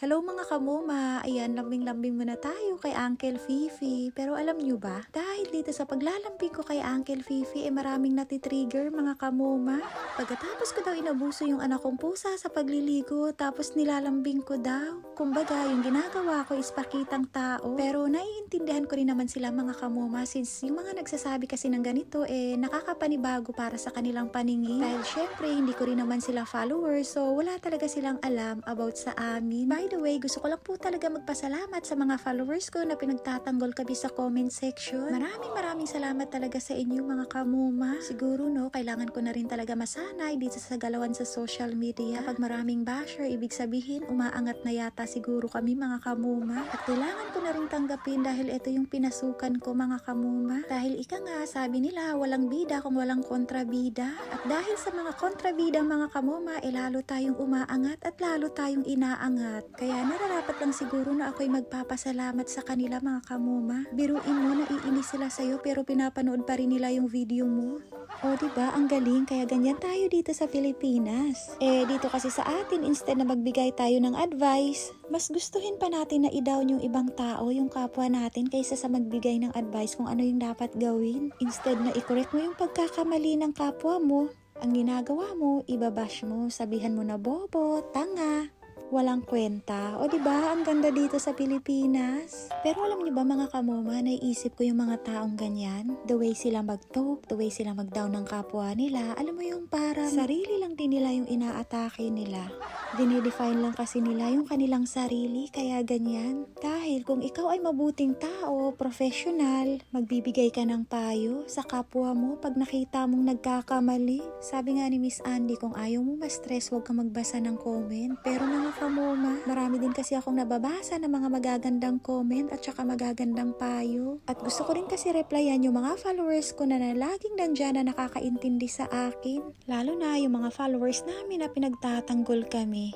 Hello mga kamuma! Ayan, lambing-lambing muna tayo kay Uncle Fifi. Pero alam nyo ba, dahil dito sa paglalambing ko kay Uncle Fifi, eh maraming natitrigger mga kamuma. Pagkatapos ko daw inabuso yung anak kong pusa sa pagliligo, tapos nilalambing ko daw. Kumbaga, yung ginagawa ko is pakitang tao. Pero naiintindihan ko rin naman sila mga kamuma since yung mga nagsasabi kasi ng ganito, eh nakakapanibago para sa kanilang paningin. Dahil syempre, hindi ko rin naman sila followers, so wala talaga silang alam about sa amin. By the way, gusto ko lang po talaga magpasalamat sa mga followers ko na pinagtatanggol kami sa comment section. Maraming maraming salamat talaga sa inyo mga kamuma. Siguro no, kailangan ko na rin talaga masanay dito sa galawan sa social media. Kapag maraming basher, ibig sabihin umaangat na yata siguro kami mga kamuma. At kailangan ko na rin tanggapin dahil ito yung pinasukan ko mga kamuma. Dahil ika nga, sabi nila, walang bida kung walang kontrabida. At dahil sa mga kontrabida mga kamuma, eh lalo tayong umaangat at lalo tayong inaangat. Kaya nararapat lang siguro na ako'y magpapasalamat sa kanila mga kamuma. Biruin mo, naiinis sila sa'yo pero pinapanood pa rin nila yung video mo. O ba ang galing kaya ganyan tayo dito sa Pilipinas. Eh dito kasi sa atin instead na magbigay tayo ng advice, mas gustuhin pa natin na i-down yung ibang tao, yung kapwa natin kaysa sa magbigay ng advice kung ano yung dapat gawin. Instead na i-correct mo yung pagkakamali ng kapwa mo, ang ginagawa mo, ibabash mo, sabihan mo na bobo, tanga, walang kwenta. O di ba ang ganda dito sa Pilipinas? Pero alam niyo ba mga kamoma, naiisip ko yung mga taong ganyan? The way sila mag-talk, the way sila mag-down ng kapwa nila, alam mo yung parang sarili lang din nila yung inaatake nila. Dinidefine lang kasi nila yung kanilang sarili, kaya ganyan. Dahil kung ikaw ay mabuting tao, professional, magbibigay ka ng payo sa kapwa mo pag nakita mong nagkakamali. Sabi nga ni Miss Andy, kung ayaw mo ma-stress, huwag ka magbasa ng comment. Pero mga kamoma, marami din kasi akong nababasa ng mga magagandang comment at saka magagandang payo. At gusto ko rin kasi replyan yung mga followers ko na, na laging nandyan na nakakaintindi sa akin. Lalo na yung mga followers namin na pinagtatanggol kami.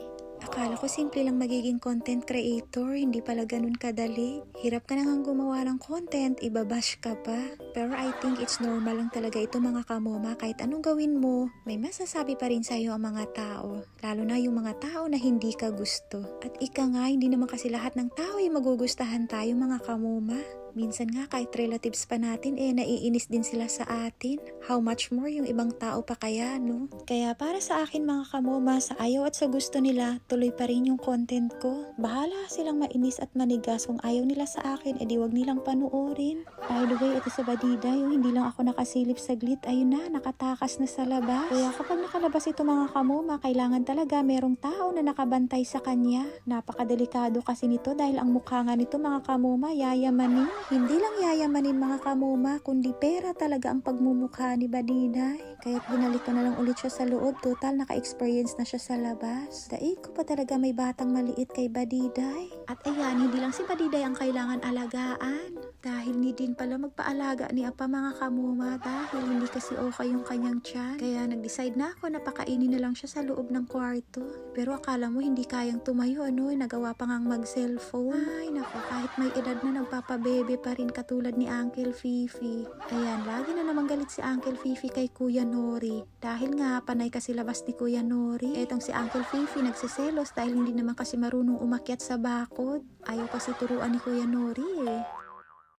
Akala ko simple lang magiging content creator, hindi pala ganun kadali. Hirap ka nang gumawa ng content, ibabash ka pa. Pero I think it's normal lang talaga ito mga kamoma, kahit anong gawin mo, may masasabi pa rin sa'yo ang mga tao. Lalo na yung mga tao na hindi ka gusto. At ika nga, hindi naman kasi lahat ng tao ay magugustahan tayo mga kamoma. Minsan nga kahit relatives pa natin eh naiinis din sila sa atin. How much more yung ibang tao pa kaya no? Kaya para sa akin mga kamoma sa ayaw at sa gusto nila tuloy pa rin yung content ko. Bahala silang mainis at manigas kung ayaw nila sa akin edi wag nilang panuorin. By the way ito sa badida yung hindi lang ako nakasilip saglit ayun na nakatakas na sa labas. Kaya kapag nakalabas ito mga kamoma kailangan talaga merong tao na nakabantay sa kanya. Napakadelikado kasi nito dahil ang mukha nga nito mga kamoma yayamanin. Hindi lang yayamanin mga kamuma, kundi pera talaga ang pagmumukha ni Badiday. Kaya't binalik ko na lang ulit siya sa loob. Total, naka-experience na siya sa labas. Daig ko pa talaga may batang maliit kay Badiday. At ayan, hindi lang si Badiday ang kailangan alagaan. Dahil hindi din pala magpaalaga ni Apa mga kamuma dahil hindi kasi okay yung kanyang tiyan. Kaya nag-decide na ako na pakainin na lang siya sa loob ng kwarto. Pero akala mo hindi kayang tumayo ano, nagawa pa ngang mag-cellphone. Ay nako, kahit may edad na nagpapabebe pa rin katulad ni Uncle Fifi. Ayan, lagi na naman galit si Uncle Fifi kay Kuya Nori. Dahil nga, panay kasi labas ni Kuya Nori. Etong si Uncle Fifi nagsiselos dahil hindi naman kasi marunong umakyat sa bakod. Ayaw kasi turuan ni Kuya Nori eh.